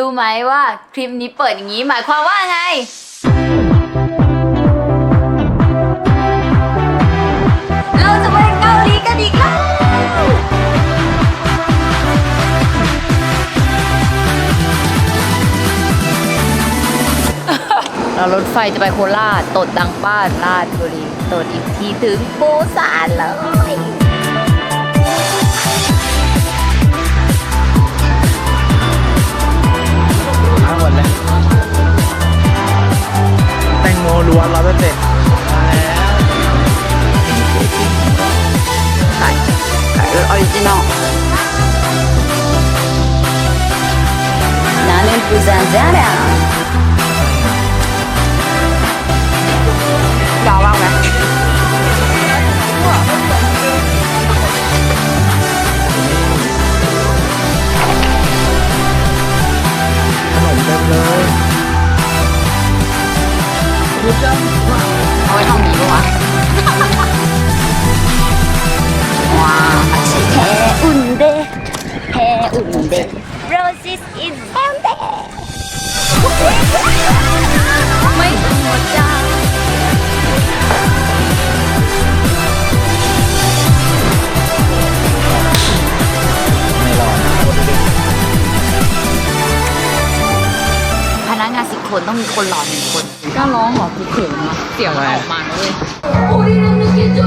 รู้ไหมว่าคลิปนี้เปิดอย่างนี้หมายความว่าไง เราจะไปเกาหลีกันอีกแล้วเรารถไฟจะไปโคราชตดดังบ้านราชบุรีตดอีกทีถึงปูซานเลย ล้วนร้อยเปอร์เซ็นต์ขายขายรถออริจินอลนาเนนปู เด Roses is down there ไม่ธรรมดา ไม่รอด พนักงานสิบคนต้องมีคนหล่อหนึ่งคนกล้าร้องเหรอคือเขินวะเสียงมันออกมานะเว้ย 우리는 늦게 좀